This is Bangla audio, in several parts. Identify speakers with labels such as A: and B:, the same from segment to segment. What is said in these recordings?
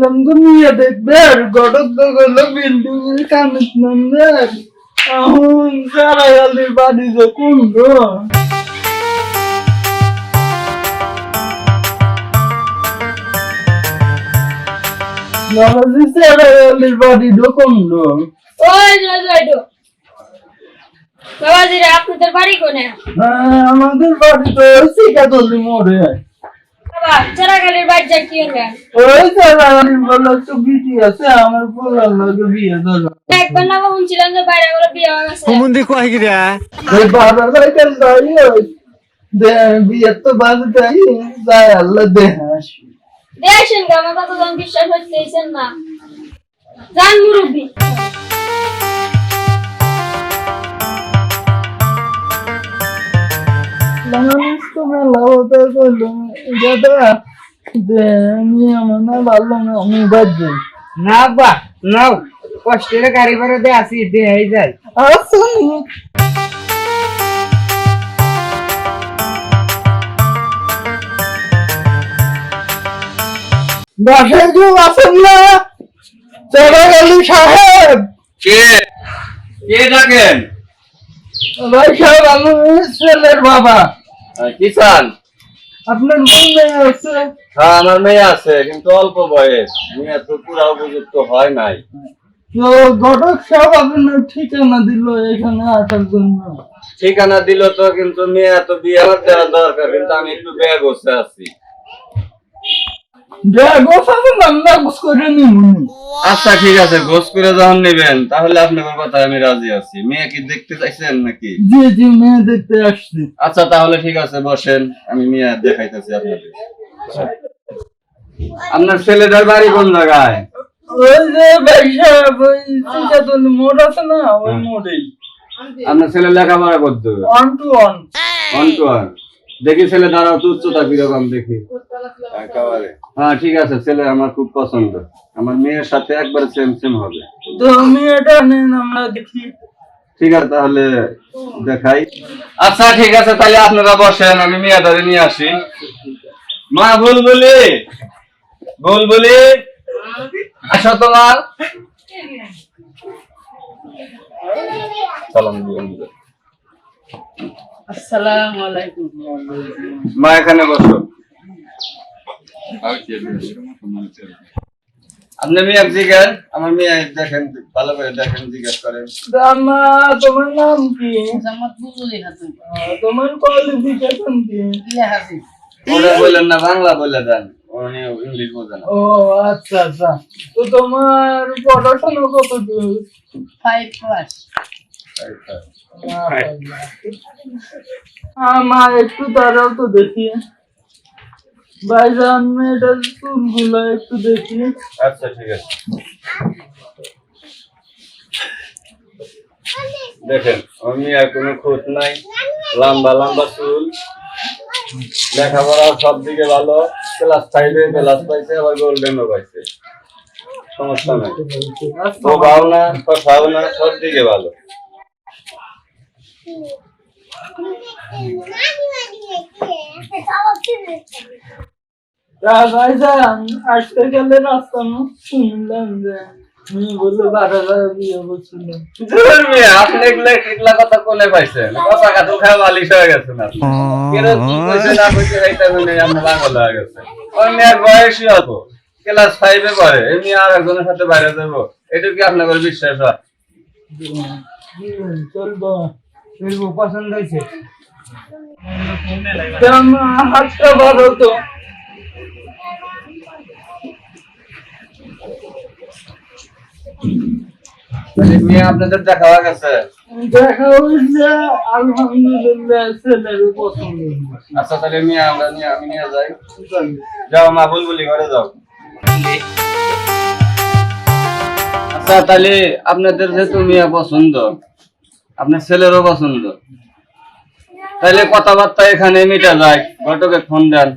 A: আসছিলাম তো নিয়ে দেখবে আর গটক তো গেলো বিল্ডিং এর কানেকশন এখন সারা গালির বাড়ি যে কোন গো। নবাজি সারা গালির বাড়ি তো কোন গো।
B: ওই জয় জয় ডো বাবাজি রে আপনাদের বাড়ি কোনে?
A: হ্যাঁ আমাদের বিয়ে তো বাজে যাই যাই আল্লাহ দেহা আসি।
B: দেখেন আমার কথা বিশ্বাস হচ্ছেন না। জান মুরব্বী।
A: না না
C: না বা নাও কষ্টের ভাড়া দিয়ে আসি দেহাই যায়
A: আসুন বাসায় কেউ আসেন না চলে সাহেব
D: কে? কে ডাকেন
A: ভাই, সাহেব, আমি ছেলের বাবা।
D: কি চান?
A: আপনার মেয়ে আছে।
D: হ্যাঁ আমার মেয়ে আছে কিন্তু অল্প বয়স। মেয়ে তো পুরা উপযুক্ত হয় নাই।
A: তো ঘটক সাহেব আপনার ঠিকানা দিল এখানে আসার জন্য।
D: ঠিকানা দিল তো কিন্তু মেয়ে তো বিয়ে দেওয়া দরকার কিন্তু আমি একটু ব্যাগ বসে আছি। আচ্ছা ঠিক আছে গোস করে যখন নেবেন তাহলে আপনার কথা আমি রাজি আছি। মেয়ে কি দেখতে চাইছেন নাকি?
A: জি জি মেয়ে দেখতে আসছি।
D: আচ্ছা তাহলে ঠিক আছে বসেন আমি মেয়ে দেখাইতেছি আপনাদের। আপনার ছেলেটার বাড়ি কোন জায়গায়?
A: ওই যে মোড় আছে না ওই মোড়েই।
D: আপনার ছেলে লেখাপড়া করতে
A: one two one.
D: One two one. দেখি ছেলে দাঁড়াও তো উচ্চতা কীরকম দেখি। হ্যাঁ ঠিক আছে ছেলে আমার খুব পছন্দ। আমার মেয়ের সাথে একবার সেম সেম হবে।
A: তো মেয়েটা নেন আমরা দেখি।
D: ঠিক আছে তাহলে দেখাই। আচ্ছা ঠিক আছে তাহলে আপনারা বসেন আমি মেয়েটারে নিয়ে আসি। মা ভুল বলি ভুল বলি আসো তোমার। সালাম
C: আসসালামু আলাইকুম।
D: মা এখানে বসো। আপনি মেয়ে জিজ্ঞেস আমার মেয়ে দেখেন ভালো করে দেখেন জিজ্ঞেস করেন।
A: দামা তোমার নাম কি?
C: জামাত বুঝলি হাতুন
A: তোমার কোয়ালিফিকেশন কি?
C: হাসি
D: ওরা বললেন না বাংলা বলে দেন। উনি ইংলিশ বোঝেন
A: ও আচ্ছা আচ্ছা। তো তোমার পড়াশোনা কত দূর
C: ফাইভ ক্লাস
A: আমার একটু দাঁড়াও তো দেখি। ভাইজান, মেয়েটার একটু দেখি।
D: আচ্ছা ঠিক আছে। দেখেন, আমি আর কোনো খোঁজ নাই। লম্বা লম্বা চুল। লেখাপড়া সব দিকে ভালো। ক্লাস ফাইভে ক্লাস পাইছে, আবার গোল্ডেনও পাইছে। সমস্যা নাই। ভাবনা সব দিকে ভালো।
A: আসতে গেলে রাস্তা না শুনলাম যে তুমি বললে বারো বারো বিয়ে করছিলেন
D: জোর মিয়া, আপনি এগুলা এগুলা কথা কোনে পাইছেন? কথা কাটু খায় বালিশ হয়ে গেছে না। কেন কি কইছে না কইছে এইটা মানে আমরা পাগল হয়ে গেছে। ওই মেয়ের বয়সই অত ক্লাস ফাইভে পড়ে। এমনি আর একজনের সাথে বাইরে যাব। এটা কি আপনাদের বিশ্বাস হয়?
A: চলবো।
D: আপনাদের দেখা গেছে আচ্ছা তাহলে আমি নিয়ে যাই। যাও, মা ঘরে যাও। আচ্ছা তাহলে আপনাদের যেহেতু মেয়ে পছন্দ আপনার ছেলেরও পছন্দ। তাহলে কথাবার্তা এখানে মিটা যায় ঘটকে ফোন দেন।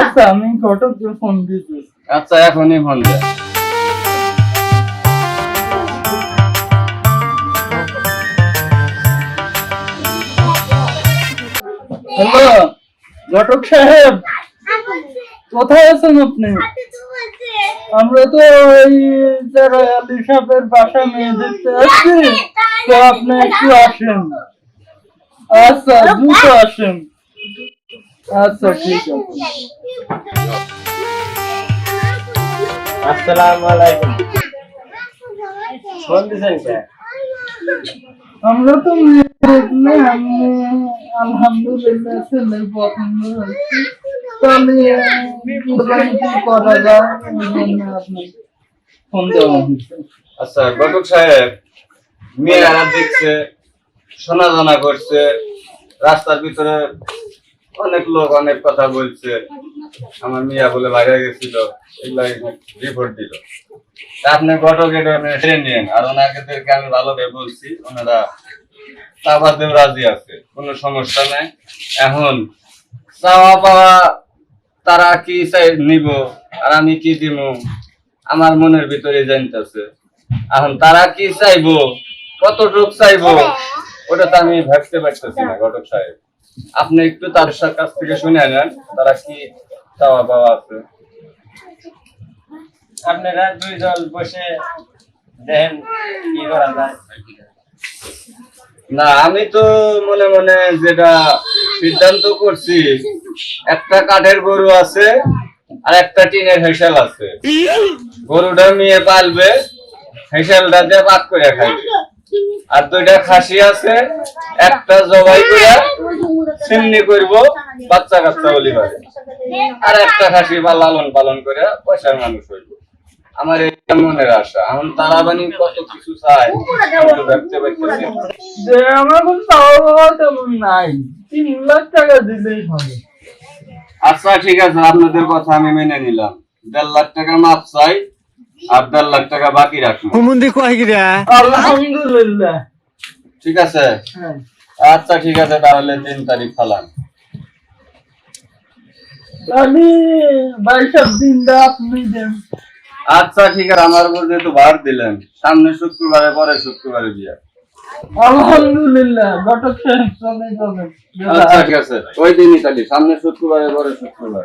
A: আচ্ছা আমি ঘটককে ফোন
D: আচ্ছা এখনই ফোন দেন।
A: হ্যালো ঘটক সাহেব। কোথায় আছেন আপনি? আমরা তো ওই যারা আলী সাহেবের বাসা মেয়ে দেখতে আসছি। তো আপনি একটু আসেন। আচ্ছা দ্রুত আসেন। আচ্ছা ঠিক আছে।
C: আসসালামু আলাইকুম। ফোন দিছেন কে?
A: আমরা তো মেয়ে দেখলে আমি আলহামদুলিল্লাহ ছেলে পছন্দ হয়েছে।
D: আচ্ছা ঘটক সাহেব, মেয়েরা দেখছে শোনা জানা করছে, রাস্তার ভিতরে অনেক লোক অনেক কথা বলছে। আমার মিয়া বলে বাইরে গেছিল, এগুলা রিপোর্ট দিল। তা আপনি ঘটক এটা ট্রেন নিন আর ওনাদেরকে আমি ভালোভাবে বলছি, ওনারা চাপাতেও রাজি আছে, কোনো সমস্যা নাই। এখন চাওয়া পাওয়া তারা কি চাই নিব? আর আমি কি দিব? আমার মনের ভিতরে জানতেছে। এখন তারা কি চাইব? কতটুক চাইব? ওটা তো আমি ভাবতে পারতেছি না, ঘটক সাহেব। আপনি একটু তার কাছ থেকে শুনে নেন, তারা কি চাওয়া পাওয়া আছে।
C: আপনারা দুই দল বসে দেখেন কি করা যায়।
D: না, আমি তো মনে মনে যেটা সিদ্ধান্ত করছি, একটা কাঠের গরু আছে আর একটা টিনের হেসেল আছে। গরুটা নিয়ে পালবে হেসেলটা দিয়ে পাক করে খাইবে আর দুইটা খাসি আছে, একটা জবাই করে সিমনি করব, বাচ্চা কাচ্চা বলি আর একটা খাসি বা লালন পালন করে পয়সার মানুষ হইব। আমার এটা মনের আশা। এখন তারা বানি কত কিছু চায় আমি।
A: যে আমার কোনো চাওয়া পাওয়া তেমন নাই। তিন লাখ টাকা দিলেই হবে।
D: আচ্ছা ঠিক আছে আপনাদের কথা আমি মেনে নিলাম। দেড় লাখ টাকা মাপ চাই আর দেড় লাখ টাকা বাকি রাখব
A: আলহামদুলিল্লাহ।
D: ঠিক আছে?
A: হ্যাঁ।
D: আচ্ছা ঠিক আছে তাহলে তিন তারিখ ফালান
A: তাহলে বাইশাপ দিনটা আপনি দেন
D: আচ্ছা ঠিক আছে আমার উপর যেহেতু ভার দিলেন সামনে শুক্রবারে পরে শুক্রবারে বিয়ে।
A: আলহামদুলিল্লাহ ঘটক সাহেব চলে যাবে
D: আচ্ছা ঠিক আছে ওই দিনই তাহলে সামনে শুক্রবারে পরে শুক্রবার।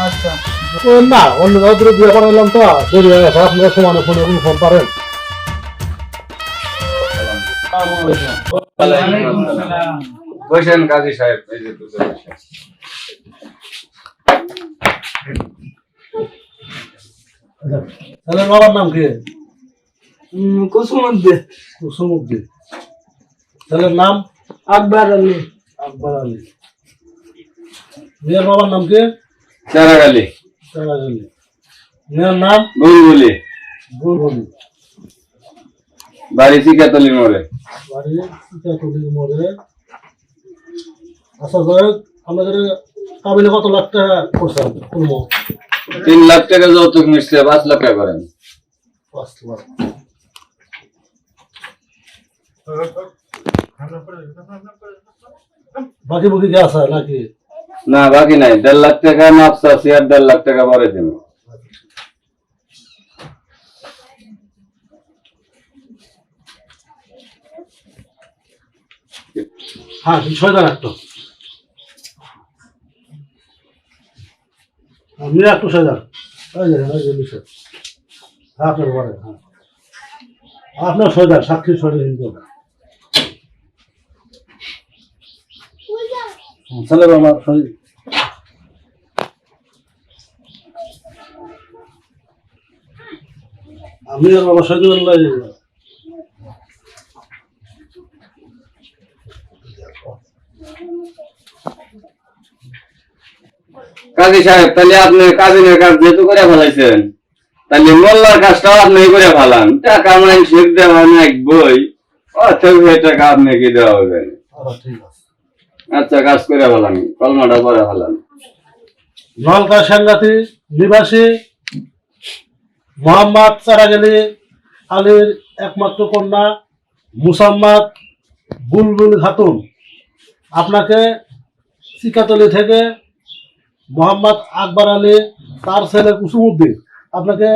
A: আচ্ছা।
E: না অন্য কাউকে বিয়ে করাইলাম তো দেরি হয়ে গেছে আপনারা সমানে ফোনে এখন ফোন পারেন
D: বসেন কাজী সাহেব এই যে দুটো
E: তাহলে বাবার নাম কি? ছেলের নাম?
A: আকবর আলী।
E: আকবর আলী। মেয়ের বাবার নাম কি?
D: চারাগালি।
E: সিরাজ আলী মেয়ের নাম?
D: বুলবুলি।
E: বুলবুলি।
D: বাড়ি চিকাতলি মোড়ে।
E: বাড়ি চিতাকুলির মোড়ে। আচ্ছা যাই আমাদের কাবিলে কত লাখ টাকা করছেন কোনো
D: তিন লাখ টাকা যৌতুক মিশছে পাঁচ লাখ টাকা করেন।
E: পাঁচ লাখ। বাকি বুকি কি আছে নাকি?
D: না, বাকি নাই। দেড় লাখ টাকা মাপ চাচ্ছি, আর দেড় লাখ টাকা পরে দিন
E: হ্যাঁ ছয় দাঁড় একটা আপনার ছয় দাঁড় সাক্ষী ছয় চলে বাবা ছয় আমি আর বাবা শহীদুল্লাহ
D: কাজী সাহেব তাহলে আপনি কাজিনের কাজ যেহেতু করে ফেলাইছেন তাহলে মোল্লার কাজটাও আপনি করে ফেলান। টাকা মাইন শেখ দেওয়া এক বই। এই টাকা আপনি কি দেওয়া হবে?
E: আচ্ছা ঠিক আছে।
D: আচ্ছা কাজ করে ফেলান কলমাটা করে ফেলান
E: নলকা সাংগাতি নিবাসী মোহাম্মদ চারাগেলি আলীর একমাত্র কন্যা মুসাম্মাদ বুলবুল খাতুন। আপনাকে সিকাতলি থেকে মোহাম্মদ আকবর আলী তার ছেলে কুসুমুদ্দিন আপনাকে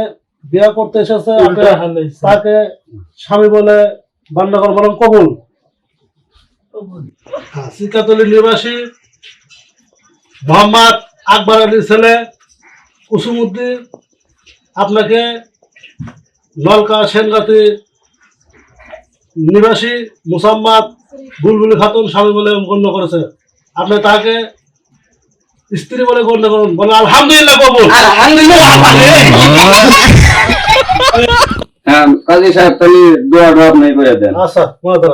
E: বিয়ে করতে এসেছে তাকে স্বামী বলে বান্ডাগর বরং কবুল। সিকাতলি নিবাসী মোহাম্মদ আকবর আলীর ছেলে কুসুমুদ্দিন। আপনাকে নলকা সেনগাতি নিবাসী মুসাম্মাদ বুলবুলি খাতুন স্বামী বলে গণ্য করেছে। আপনি তাকে স্ত্রী বলে গণ্য করুন। বলে আলহামদুলিল্লাহ কবুল।
D: হ্যাঁ কাজী সাহেব তাহলে আপনি করে দেন।
E: আচ্ছা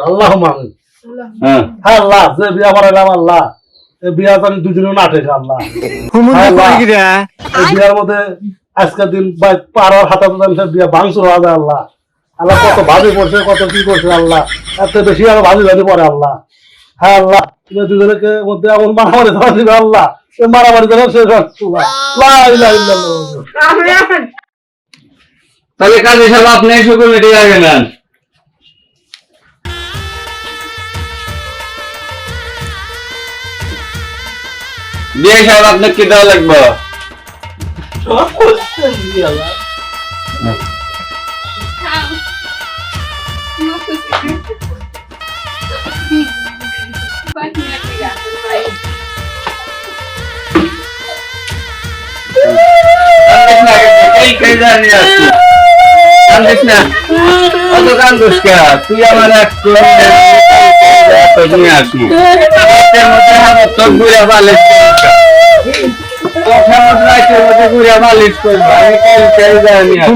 E: আল্লাহ মামিন
D: হ্যাঁ
E: হ্যাঁ আল্লাহ যে বিয়া করাইলাম আল্লাহ এই বিয়া জানি দুজনে না আল্লাহ। হ্যাঁ, বিয়ার মধ্যে আজকের দিন বা পাড়ার বিয়া ভাঙচুর হওয়া যায় আল্লাহ। আল্লাহ কত ভাবি করছে কত কি করছে আল্লাহ। এত বেশি আরও ভাবি ভাবি পড়ে আল্লাহ। হ্যাঁ আল্লাহ তুমি দুজনকে মধ্যে এমন মারামারি ধরা দিবে আল্লাহ। মারামারি ধরা শেষ হচ্ছে লা ইলাহা ইল্লাল্লাহ।
D: তাহলে কাজী সাহেব আপনি এসে কমিটি আগে বিয়ে সাহেব আপনার কি দেওয়া লাগবে? তুই আমার এক করে এত নিয়ে আসি। রাতের মধ্যে আমার চোখ ঘুরে বালিশ করবে। কথা মতো রাতের মধ্যে ঘুরে বালিশ করবে। আমি কালকে জানি আছি।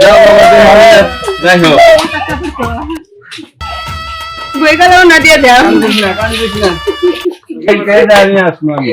D: যাও বাবা, দেখো। দেখো।
F: বই গেলেও না দিয়ে দেয়
D: জানি আসব আমি।